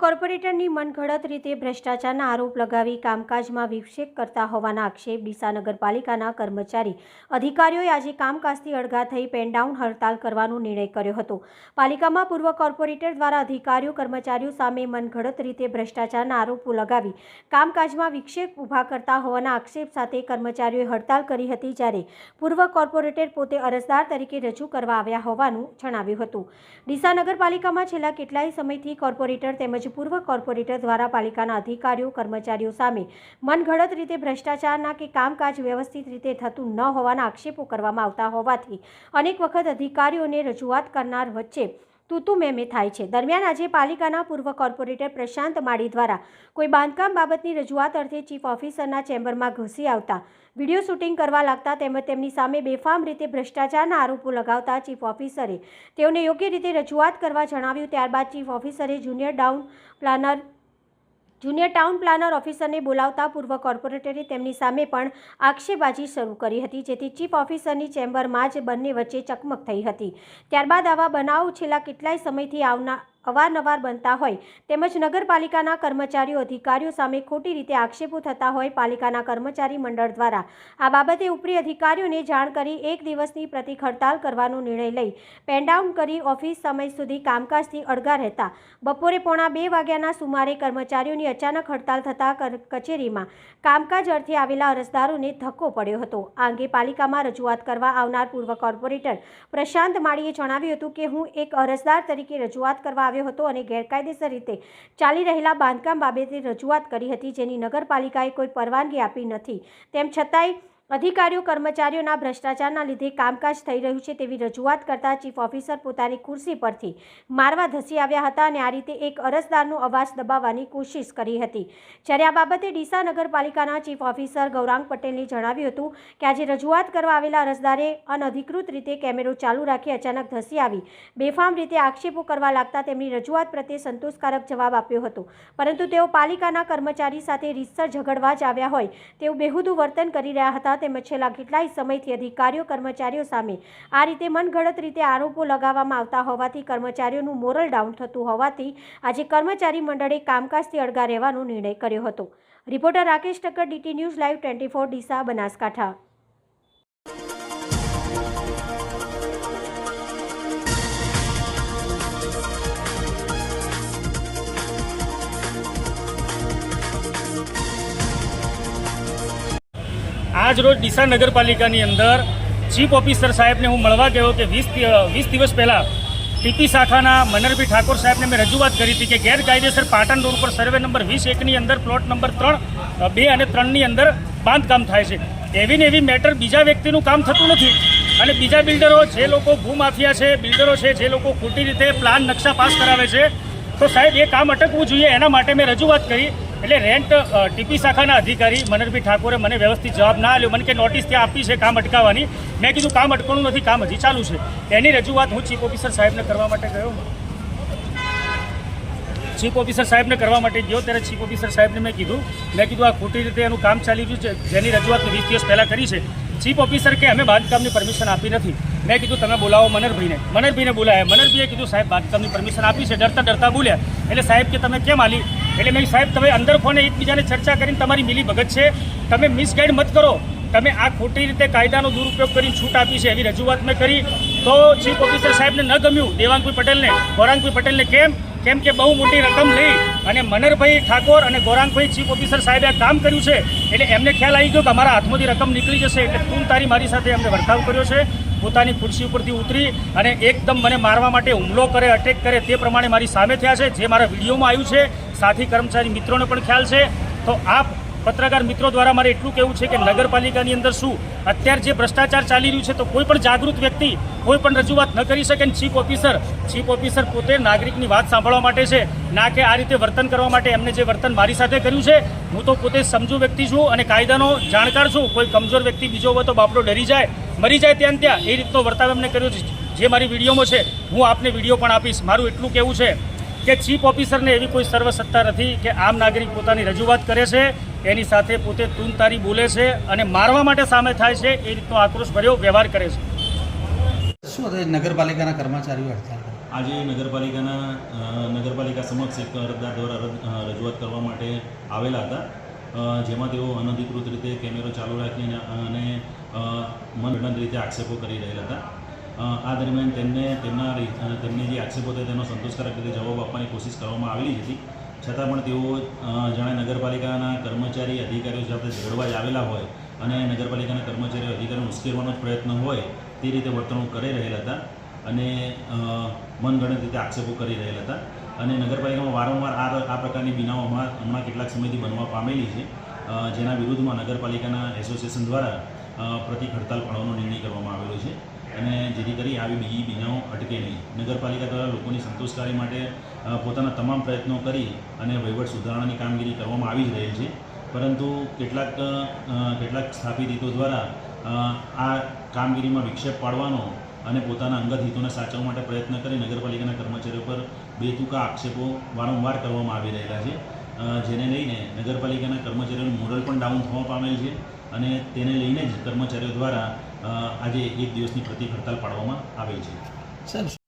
કોર્પોરેટરની મનઘડત રીતે ભ્રષ્ટાચારના આરોપ લગાવી કામકાજમાં વિક્ષેપ કરતા હોવાના આક્ષેપ ડીસા નગરપાલિકાના કર્મચારી અધિકારીઓએ આજે કામકાજથી અડઘા થઈ પેનડાઉન હડતાલ કરવાનો નિર્ણય કર્યો હતો. પાલિકામાં પૂર્વ કોર્પોરેટર દ્વારા અધિકારીઓ, કર્મચારીઓ સામે મનઘડત રીતે ભ્રષ્ટાચારના આરોપો લગાવી કામકાજમાં વિક્ષેપ ઊભા કરતા હોવાના આક્ષેપ સાથે કર્મચારીઓએ હડતાલ કરી હતી જ્યારે પૂર્વ કોર્પોરેટર પોતે અરજદાર તરીકે રજૂ કરવા આવ્યા હોવાનું જણાવ્યું હતું. ડીસા નગરપાલિકામાં છેલ્લા કેટલાય સમયથી કોર્પોરેટર તેમજ પૂર્વ કોર્પોરેટર દ્વારા પાલિકાના અધિકારીઓ, કર્મચારીઓ સામે મનગઢત રીતે ભ્રષ્ટાચારના કે કામકાજ વ્યવસ્થિત રીતે થતું ન હોવાના આક્ષેપો કરવામાં આવતા હોવાથી અનેક વખત અધિકારીઓને રજૂઆત કરનાર વચ્ચે તૂતુ મેમે થાય છે. દરમિયાન આજે પાલિકાના પૂર્વ કોર્પોરેટર પ્રશાંત માળી દ્વારા કોઈ બાંધકામ બાબતની રજૂઆત અર્થે ચીફ ઓફિસરના ચેમ્બરમાં ઘૂસી આવતા વીડિયો શૂટિંગ કરવા લાગતા તેમજ તેમની સામે બેફામ રીતે ભ્રષ્ટાચારના આરોપો લગાવતા ચીફ ઓફિસરે તેઓને યોગ્ય રીતે રજૂઆત કરવા જણાવ્યું. ત્યારબાદ chief ઓફિસરે junior town planner junior town planner ઓફિસરને બોલાવતા પૂર્વ કોર્પોરેટરે તેમની સામે પણ આક્ષેપબાજી શરૂ કરી હતી, જેથી ચીફ ઓફિસરની ચેમ્બરમાં જ બંને વચ્ચે ચકમક થઈ હતી. ત્યારબાદ આવા બનાવો છેલ્લા કેટલાય સમયથી આવના અવારનવાર બનતા હોય. તેમજ નગરપાલિકાના કર્મચારીઓ, અધિકારીઓ સામે ખોટી રીતે આક્ષેપો થતા હોય પાલિકાના કર્મચારી મંડળ દ્વારા. આ બાબતે ઉપરી અધિકારીઓને જાણ કરી એક દિવસની પ્રતિક હડતાલ કરવાનો નિર્ણય લઈ પેનડાઉન કરી ઓફિસ સમય સુધી કામકાજથી અડગા રહેતા. બપોરે પોણા બે વાગ્યાના સુમારે કર્મચારીઓની અચાનક હડતાલ થતાં કચેરીમાં કામકાજ અર્થે આવેલા અરજદારોને ધક્કો પડ્યો હતો. આ અંગે પાલિકામાં રજૂઆત કરવા આવનાર પૂર્વ કોર્પોરેટર પ્રશાંત માળીએ જણાવ્યું હતું કે, હું એક અરજદાર તરીકે રજૂઆત કરવા આવ્યો હતો અને ગેરકાયદેસર રીતે ચાલી રહેલા બાંધકામ બાબતે રજૂઆત કરી હતી જેની નગરપાલિકાએ કોઈ પરવાનગી આપી નથી. તેમ છતાંય અધિકારીઓ, કર્મચારીઓના ભ્રષ્ટાચારના લીધે કામકાજ થઈ રહ્યું છે તેવી રજૂઆત કરતા ચીફ ઓફિસર પોતાની ખુરશી પરથી મારવા ધસી આવ્યા હતા અને આ રીતે એક અરજદારનો અવાજ દબાવવાની કોશિશ કરી હતી. જ્યારે આ બાબતે ડીસા નગરપાલિકાના ચીફ ઓફિસર ગૌરાંગ પટેલને જણાવ્યું હતું કે આજે રજૂઆત કરવા આવેલા અરજદારે અનધિકૃત રીતે કેમેરો ચાલુ રાખી અચાનક ધસી આવી. બેફામ રીતે આક્ષેપો કરવા લાગતા તેમની રજૂઆત પ્રત્યે સંતોષકારક જવાબ આપ્યો હતો. પરંતુ તેઓ પાલિકાના કર્મચારી સાથે રીતસર ઝઘડવા જ આવ્યા હોય તેવું બેહુદું વર્તન કરી રહ્યા હતા. તેમજ છેલ્લા કેટલાય સમયથી અધિકારીઓ, કર્મચારીઓ સામે આ રીતે મનગણત રીતે આરોપો લગાવવામાં આવતા હોવાથી કર્મચારીઓનું મોરલ ડાઉન થતું હોવાથી આજે કર્મચારી મંડળે કામકાજથી અળગા રહેવાનો નિર્ણય કર્યો હતો. Reporter Rakesh Thakkar, DT news live twenty four Deesa, Banaskantha. આજ રોજ ડીસા નગરપાલિકાની અંદર ચીફ ઓફિસર સાહેબને હું મળવા ગયો કે વીસ વીસ દિવસ પહેલાં ટીપી શાખાના મનરભી ઠાકોર સાહેબને મેં રજૂઆત કરી હતી કે ગેરકાયદેસર પાટણ રોડ પર સર્વે નંબર વીસ એકની અંદર, પ્લોટ નંબર ત્રણ બે અને ત્રણની અંદર બાંધકામ થાય છે. એવી ને એવી મેટર બીજા વ્યક્તિનું કામ થતું નથી. અને બીજા બિલ્ડરો જે લોકો ભૂમાફિયા છે, બિલ્ડરો છે, જે લોકો ખોટી રીતે પ્લાન નકશા પાસ કરાવે છે, તો સાહેબ એ કામ અટકવું જોઈએ. એના માટે મેં રજૂઆત કરી. એટલે રેન્ટ ટીપી શાખાના અધિકારી મનરભી ઠાકોરે મને વ્યવસ્થિત જવાબ ના આપ્યો. મને કે નોટિસ ત્યાં આપી છે કામ અટકાવવાની. મેં કીધું કામ અટકવાનું નથી, કામ હજી ચાલુ છે. એની રજૂઆત હું ચીફ ઓફિસર સાહેબને કરવા માટે ગયો ચીફ ઓફિસર સાહેબને કરવા માટે ગયો, ત્યારે ચીફ ઓફિસર સાહેબને મેં કીધું. મેં કીધું, આ ખોટી રીતે એનું કામ ચાલી રહ્યું છે, જેની રજૂઆત વીસ દિવસ પહેલાં કરી છે. ચીફ ઓફિસર કે, અમે બાંધકામની પરમિશન આપી નથી. મેં કીધું, તમે બોલાવો મનરભાઈને મનરભાઈને બોલાયા. મનરભાઈએ કીધું, સાહેબ, બાંધકામની પરમિશન આપી છે. ડરતા ડરતા બોલ્યા. એટલે સાહેબ કે, તમે કેમ આલી? એટલે મેં સાહેબ, તમે અંદર ફોને એકબીજાને ચર્ચા કરીને તમારી મિલી ભગત છે. તમે મિસગાઈડ મત કરો. તમે આ ખોટી રીતે કાયદાનો દુરુપયોગ કરીને છૂટ આપી છે એવી રજૂઆત મેં કરી. તો ચીફ ઓફિસર સાહેબને ન ગમ્યું દેવાંગભાઈ પટેલને. ગૌરાંગભાઈ પટેલને કેમ? કેમ કે બહુ મોટી રકમ લઈ અને મનરભાઈ ઠાકોર અને ગૌરાંગભાઈ ચીફ ઓફિસર સાહેબે આ કામ કર્યું છે. એટલે એમને ખ્યાલ આવી ગયો કે અમારા હાથમાંથી રકમ નીકળી જશે એટલે તું તારી મારી સાથે એમને વર્તાવ કર્યો છે. પોતાની ખુરશી ઉપરથી ઉતરી અને એકદમ મને મારવા માટે હુમલો કરે અટેક કરે તે પ્રમાણે મારી સામે થયા છે. જે મારા વિડીયોમાં આવ્યું છે સાથી કર્મચારી મિત્રોને પણ ખ્યાલ છે. તો આપ પત્રકાર મિત્રો દ્વારા મારે એટલું કહેવું છે કે નગરપાલિકાની અંદર શું? અત્યારે જે ભ્રષ્ટાચાર ચાલી રહ્યું છે, તો કોઈ પણ જાગૃત વ્યક્તિ કોઈ પણ રજૂઆત ન કરી શકે ચીફ ઓફિસર ચીફ ઓફિસર પોતે નાગરિકની વાત સાંભળવા માટે છે. ના કે આ રીતે વર્તન કરવા માટે એમને જે વર્તન મારી સાથે કર્યું છે, હું તો પોતે સમજુ વ્યક્તિ છું અને કાયદાનો જાણકાર છું. કોઈ કમજોર વ્યક્તિ બીજો હોય તો બાપડો ડરી જાય, મરી જાય ત્યાં ત્યાં. એ રીતનો વર્તાવ એમને કર્યો છે. જે મારી વિડીયોમાં છે, હું આપને વીડિયો પણ આપીશ. મારું એટલું કહેવું છે કે ચીફ ઓફિસરને એવી કોઈ સર્વસત્તા નથી કે આમ નાગરિક પોતાની રજૂઆત કરે છે એની સાથે પોતે તૂનતારી બોલે છે અને મારવા માટે સામે થાય છે એ રીતનો આક્રોશ ભર્યો વ્યવહાર કરે છે. શું હતું નગરપાલિકાના કર્મચારીઓ હડતાલ આજે નગરપાલિકાના નગરપાલિકા સમક્ષ એક અરજદાર દ્વારા રજૂઆત કરવા માટે આવેલા હતા. જેમાં તેઓ અનધિકૃત રીતે કેમેરો ચાલુ રાખીને અને મનગણત રીતે આક્ષેપો કરી રહેલા હતા. આ દરમિયાન તેમને, તેમના તેમની જે આક્ષેપો હતા તેનો સંતોષકારક રીતે જવાબ આપવાની કોશિશ કરવામાં આવેલી હતી. છતાં પણ તેઓ જાણે નગરપાલિકાના કર્મચારી અધિકારીઓ સાથે ઝઘડવા જ આવેલા હોય અને નગરપાલિકાના કર્મચારીઓ અધિકારીઓ ઉશ્કેરવાનો પ્રયત્ન હોય, તે રીતે વર્તણૂક કરી રહેલા હતા અને મનગણિત રીતે આક્ષેપો કરી રહેલા હતા. અને નગરપાલિકામાં વારંવાર આ આ પ્રકારની બિનાઓ હમણાં કેટલાક સમયથી બનવા પામેલી છે. જેના વિરુદ્ધમાં નગરપાલિકાના એસોસિએશન દ્વારા પ્રતિક હડતાલ પાડવાનો નિર્ણય કરવામાં આવેલો છે. અને જેથી કરી આવી બીજી બીજાઓ અટકે નહીં. નગરપાલિકા દ્વારા લોકોની સંતોષકારી માટે પોતાના તમામ પ્રયત્નો કરી અને વહીવટ સુધારણાની કામગીરી કરવામાં આવી જ રહેલ છે. પરંતુ કેટલાક કેટલાક સ્થાપિત હિતો દ્વારા આ કામગીરીમાં વિક્ષેપ પાડવાનો અને પોતાના અંગત હિતોને સાચવવા માટે પ્રયત્ન કરી નગરપાલિકાના કર્મચારીઓ પર બેતુકા આક્ષેપો વારંવાર કરવામાં આવી રહેલા છે. જેને લઈને નગરપાલિકાના કર્મચારીઓનું મોરલ પણ ડાઉન થવા પામેલ છે અને તેને લઈને જ કર્મચારીઓ દ્વારા આજે એક દિવસની પ્રતિક હડતાલ પાડવામાં આવેલ છે. સાહેબ